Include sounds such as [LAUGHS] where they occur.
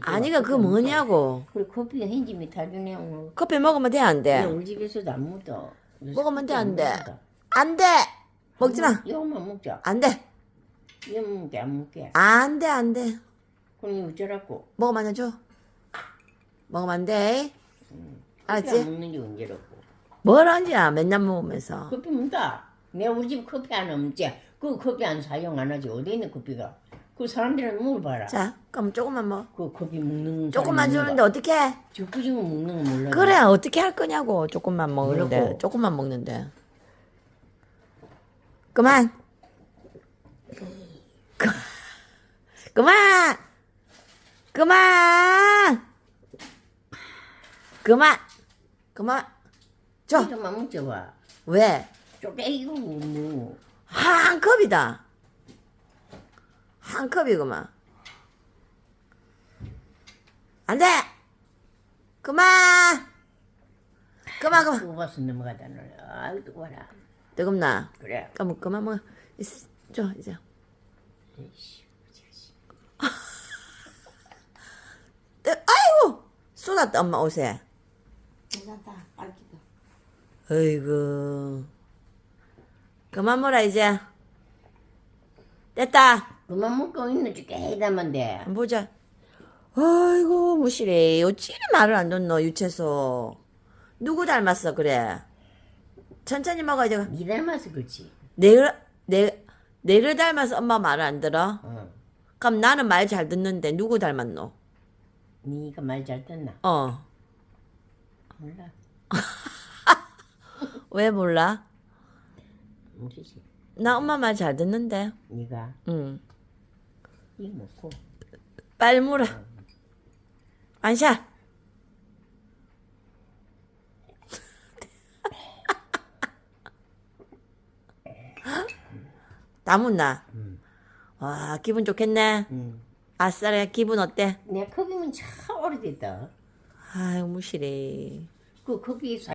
먹는데. 아니가 그거 뭐냐고. 그래 커피가 현지미 타주네 오늘. 커피 먹으면 돼, 안내 돼? 우리 집에서도 안 묻어. 먹으면 돼, 안 돼? 안 돼! 먹지 마. 이거만 먹자. 안 돼. 이거 먹게 안 먹게. 안 돼, 안 돼. 그럼 이거 어쩌라고. 먹으면 안 줘. 먹으면 안 돼. 안 알았지? 먹는 게 언제라고. 뭘 하냐, 맨날 먹으면서. 커피 먹다. 내 우리 집 커피 안 없지. 그 커피 안 사용 안 하지. 어디 있는 커피가. 그 사람들은 먹어봐라. 자, 그럼 조금만 먹. 그 커피 먹는 조금만 주는데 어떻게 해? 적구지고 먹는 거 몰라. 그래, 어떻게 할 거냐고. 조금만 먹는데. 뭐라고? 조금만 먹는데. 그만. 그, 그만. 그만. 그만. 그만. 줘. 좀만 먹자 봐. 왜? 쪼개기고 뭐. 한 컵이다. 한 컵이구만. 안 돼! 그만! 그만, 그만. 봐서 넘어가다 너. 아이 또 봐라. 뜨겁나? 그래. 그럼 그만 먹어. 이스, 줘, 이제. 에이씨. 뜨, [LAUGHS] 아이고! 쏟았다, 엄마 옷에. 괜찮다. 빨기도. 어이구. 그만 먹어라, 이제. 됐다. 그만 먹고 있는 돼. 한번 보자. 아이고, 무시래. 어찌 말을 안 듣노, 유채소. 누구 닮았어, 그래? 천천히 먹어야지. 니 닮아서 그렇지. 내를, 내, 내를 닮아서 엄마 말을 안 들어? 어. 그럼 나는 말 잘 듣는데 누구 닮았노? 니가 말 잘 듣나? 어. 몰라. [LAUGHS] 왜 몰라? 모르지. 나 엄마 말 잘 듣는데. 니가 응. 이. 빨리 물어. 안샤. [LAUGHS] 응. 와, 기분 좋겠네. 응. 아싸래, 기분 어때? 내 컵이면 참 오래됐다. 아유, 무시래. 그 커피 사